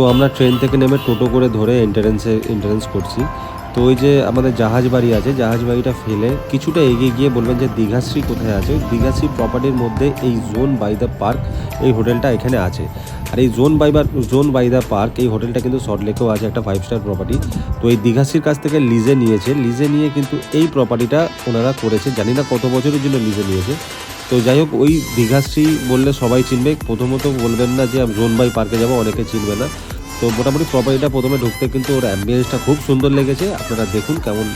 তো আমরা ট্রেন থেকে নেমে টোটো করে ধরে এন্ট্রান্সে এন্ট্রান্স করছি। তো ওই যে আমাদের জাহাজ বাড়ি আছে, জাহাজ বাড়িটা ফেলে কিছুটা এগিয়ে গিয়ে বলবেন যে দীঘাশ্রী কোথায় আছে? দীঘাশ্রী প্রপার্টির মধ্যে এই জোন বাই দ্য পার্ক এই হোটেলটা এখানে আছে। আর এই zone by zone by the park এই হোটেলটা কিন্তু সল্টলেকেও আছে, একটা ফাইভ স্টার প্রপার্টি তো এই দীঘাশ্রীর কাছ থেকে লিজে নিয়েছে। লিজে নিয়ে কিন্তু এই প্রপার্টিটা ওনারা করেছে। জানি না কত বছরের জন্য লিজে নিয়েছে। তো যাই হোক, ওই দীঘাশ্রী বললে সবাই চিনবে। প্রথমত বলবেন না যে জোন বাই পার্কে যাব অনেকে চিনবে না। তো মোটামুটি প্রপার্টিটা প্রথমে ঢুকতে কিন্তু ওর অ্যাম্বিয়েন্সটা খুব সুন্দর লেগেছে। আপনারা দেখুন কেমন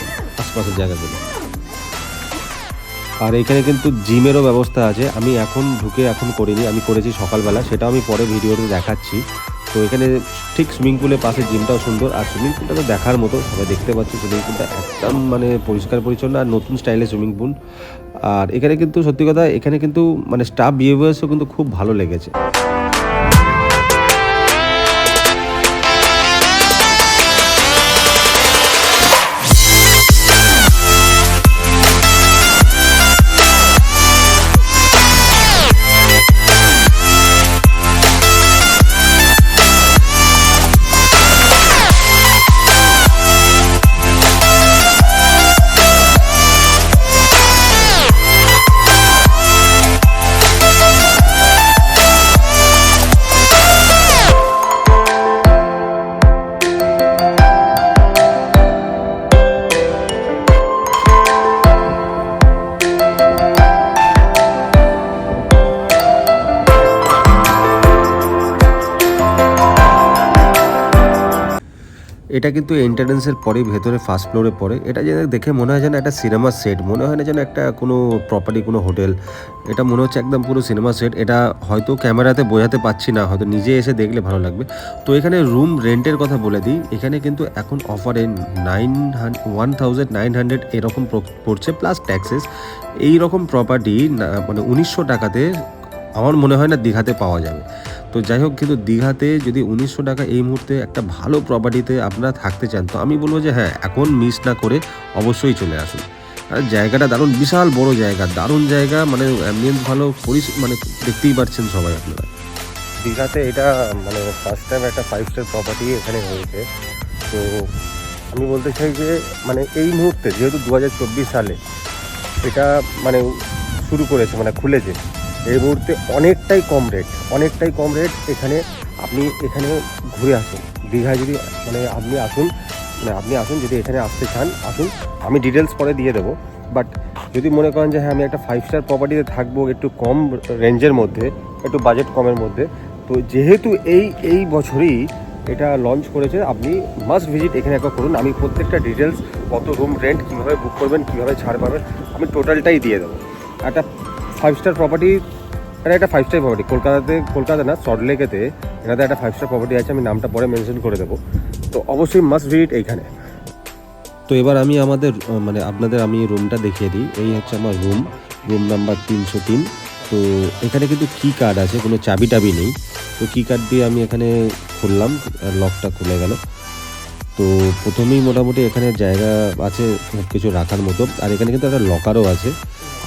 আশপাশের জায়গাগুলো। আর এখানে কিন্তু জিমেরও ব্যবস্থা আছে। আমি এখন ঢুকে এখন করিনি, আমি করেছি সকালবেলা, সেটাও আমি পরে ভিডিওতে দেখাচ্ছি। তো এখানে ঠিক সুইমিং পুলের পাশে জিমটাও সুন্দর, আর সুইমিং পুলটা তো দেখার মতো, সবাই দেখতে পাচ্ছি সুইমিং পুলটা একদম মানে পরিষ্কার পরিচ্ছন্ন আর নতুন স্টাইলের সুইমিং পুল আর এখানে কিন্তু সত্যি কথা, এখানে কিন্তু মানে স্টাফ বিহেভিয়ার্সও কিন্তু খুব ভালো লেগেছে। এটা কিন্তু এন্ট্রান্সের পরে ভেতরে ফার্স্ট ফ্লোরে পড়ে। এটা যেন দেখে মনে হয় যেন একটা সিনেমা সেট মনে হয় না যেন একটা কোনো প্রপার্টি কোনো হোটেল এটা মনে হচ্ছে একদম পুরো সিনেমা সেট এটা হয়তো ক্যামেরাতে বোঝাতে পাচ্ছি না, হয়তো নিজে এসে দেখলে ভালো লাগবে। তো এখানে রুম রেন্টের কথা বলে দিই। এখানে কিন্তু এখন অফারে nine one thousand nine hundred এরকম পড়ছে প্লাস ট্যাক্সেস এই রকম প্রপার্টি মানে উনিশশো টাকাতে আমার মনে হয় না দীঘাতে পাওয়া যাবে। তো যাই হোক, কিন্তু দীঘাতে যদি উনিশশো টাকা এই মুহূর্তে একটা ভালো প্রপার্টিতে আপনারা থাকতে চান, তো আমি বলব যে হ্যাঁ এখন মিস না করে অবশ্যই চলে আসুন। আর জায়গাটা দারুণ, বিশাল বড় জায়গা, দারুণ জায়গা মানে অ্যাম্বিয়েন্স ভালো, পরিস মানে দেখতেই পাচ্ছেন সবাই আপনারা। দীঘাতে এটা মানে ফার্স্ট টাইম একটা ফাইভ স্টার প্রপার্টি এখানে হয়েছে। তো আমি বলতে চাই যে মানে এই মুহূর্তে যেহেতু দু হাজার চব্বিশ সালে, এটা মানে শুরু করেছে মানে খুলেছে। এই মুহূর্তে অনেকটাই কম রেট অনেকটাই কম রেট এখানে আপনি এখানে ঘুরে আসুন। দীঘায় যদি মানে আপনি আসুন মানে আপনি আসুন যদি এখানে আসতে চান, আসুন। আমি ডিটেলস পরে দিয়ে দেবো। বাট যদি মনে করেন যে হ্যাঁ আমি একটা ফাইভ স্টার প্রপার্টিতে থাকব একটু কম রেঞ্জের মধ্যে, একটু বাজেট কমের মধ্যে, তো যেহেতু এই এই বছরই এটা লঞ্চ করেছে, আপনি মাস্ট ভিজিট এখানে একবার করুন। আমি প্রত্যেকটা ডিটেলস কত রুম রেন্ট কীভাবে বুক করবেন, কীভাবে ছাড় পাবেন, আমি টোটালটাই দিয়ে দেবো। একটা ফাইভ স্টার প্রপার্টি এটা একটা ফাইভ স্টার প্রপার্টি কলকাতাতে কলকাতা না সল্টলেকেতে এটাতে একটা ফাইভ স্টার প্রপার্টি আছে, আমি নামটা পরে মেনশন করে দেবো। তো অবশ্যই মাস্ট ভিজিট এইখানে। তো এবার আমি আমাদের মানে আপনাদের আমি রুমটা দেখিয়ে দিই। এই হচ্ছে আমার রুম রুম নাম্বার তিনশো তিন। তো এখানে কিন্তু কি কার্ড আছে, কোনো চাবি টাবি নেই। তো কি কার্ড দিয়ে আমি এখানে খুললাম লকটা খুলে গেল। তো প্রথমেই মোটামুটি এখানে জায়গা আছে সব কিছু রাখার মতো। আর এখানে কিন্তু একটা লকারও আছে।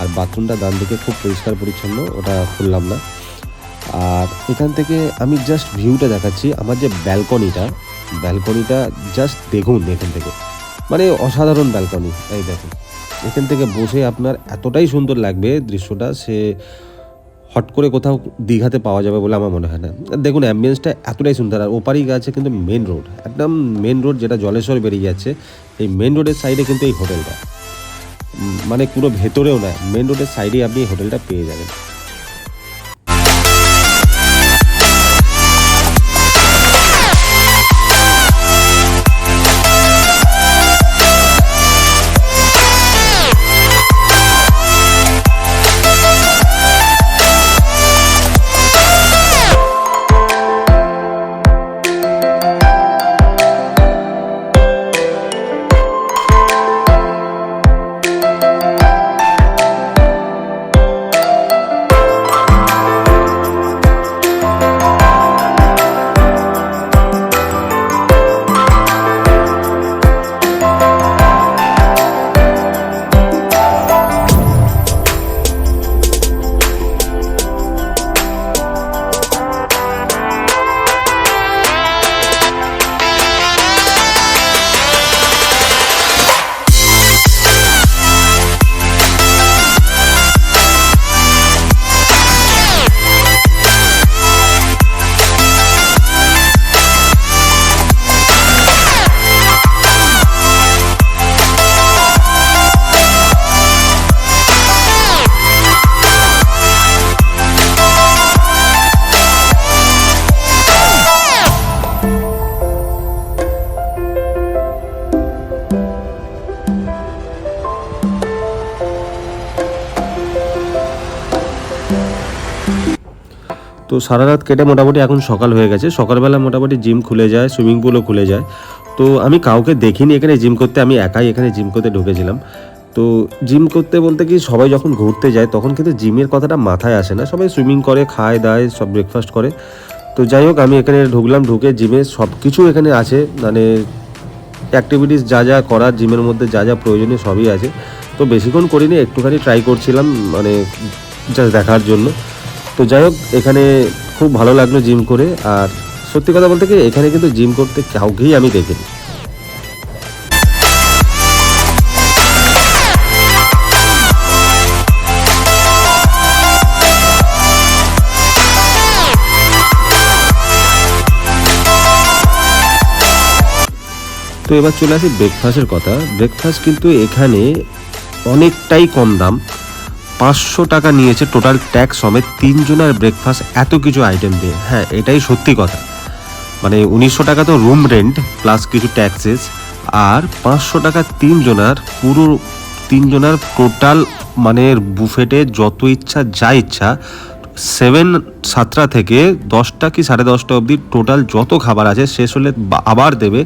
আর বাথরুমটা ডান দিকে খুব পরিষ্কার পরিচ্ছন্ন, ওটা খুললাম না। আর এখান থেকে আমি জাস্ট ভিউটা দেখাচ্ছি, আমার যে ব্যালকনিটা ব্যালকনিটা জাস্ট দেখুন এখান থেকে। মানে অসাধারণ ব্যালকনি এই দেখুন। এখান থেকে বসে আপনার এতটাই সুন্দর লাগবে দৃশ্যটা, সে হট করে কোথাও দীঘাতে পাওয়া যাবে বলে আমার মনে হয় না। দেখুন অ্যাম্বিয়েন্সটা এতটাই সুন্দর, আর ওপারেই আছে কিন্তু মেন রোড একদম মেন রোড যেটা জলেশ্বর বেরিয়ে যাচ্ছে, এই মেন রোডের সাইডে কিন্তু এই হোটেলটা মানে পুরো ভেতরেও না মেন রোডের সাইডে আপনি হোটেলটা পেয়ে যাবেন। তো সারা রাত কেটে মোটামুটি এখন সকাল হয়ে গেছে। সকালবেলা মোটামুটি জিম খুলে যায় সুইমিং পুলও খুলে যায়। তো আমি কাউকে দেখিনি এখানে জিম করতে, আমি একাই এখানে জিম করতে ঢুকেছিলাম। তো জিম করতে বলতে কি সবাই যখন ঘুরতে যায়, তখন কিন্তু জিমের কথাটা মাথায় আসে না। সবাই সুইমিং করে, খায়, দায়, সব ব্রেকফাস্ট করে। তো যাই হোক, আমি এখানে ঢুকলাম, ঢুকে জিমে সব কিছু এখানে আছে। মানে অ্যাক্টিভিটিস যা যা করার জিমের মধ্যে যা যা প্রয়োজনীয় সবই আছে। তো বেশিক্ষণ করিনি, একটুখানি ট্রাই করছিলাম মানে জাস্ট দেখার জন্য। তো যাই হোক, এখানে খুব ভালো লাগল জিম করে। আর সত্যি কথা বলতে কি, এখানে কিন্তু জিম করতে কাউকেই আমি দেখিনি। তো এবার চলে আসি ব্রেকফাস্টের কথা। ব্রেকফাস্ট কিন্তু এখানে অনেকটাই কম দাম। পাঁচশো টাকা নিয়েছে টোটাল ট্যাক্স সমেত তিনজনের ব্রেকফাস্ট এত কিছু আইটেম দিয়ে। হ্যাঁ এটাই সত্যি কথা। মানে উনিশশো টাকা তো রুম রেন্ট প্লাস কিছু ট্যাক্সেস আর পাঁচশো টাকা তিনজনার পুরো তিনজনার টোটাল মানে বুফেটে যত ইচ্ছা, যা ইচ্ছা সেভেন সাতটা থেকে দশটা কি সাড়ে দশটা অবধি টোটাল যত খাবার আছে শেষ হলে আবার দেবে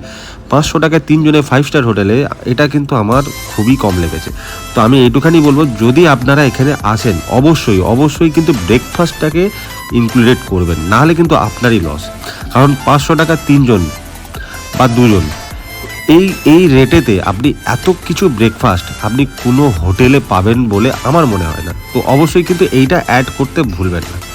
পাঁচশো টাকায় তিনজনে ফাইভ স্টার হোটেলে, এটা কিন্তু আমার খুবই কম লেগেছে। তো আমি এইটুখানি বলব, যদি আপনারা এখানে আসেন, অবশ্যই অবশ্যই কিন্তু ব্রেকফাস্টটাকে ইনক্লুডেড করবেন। নাহলে কিন্তু আপনারই লস কারণ পাঁচশো টাকা তিনজন বা দুজন এই এই রেটেতে আপনি এত কিছু ব্রেকফাস্ট আপনি কোনো হোটেলে পাবেন বলে আমার মনে হয় না। তো অবশ্যই কিন্তু এইটা অ্যাড করতে ভুলবেন না।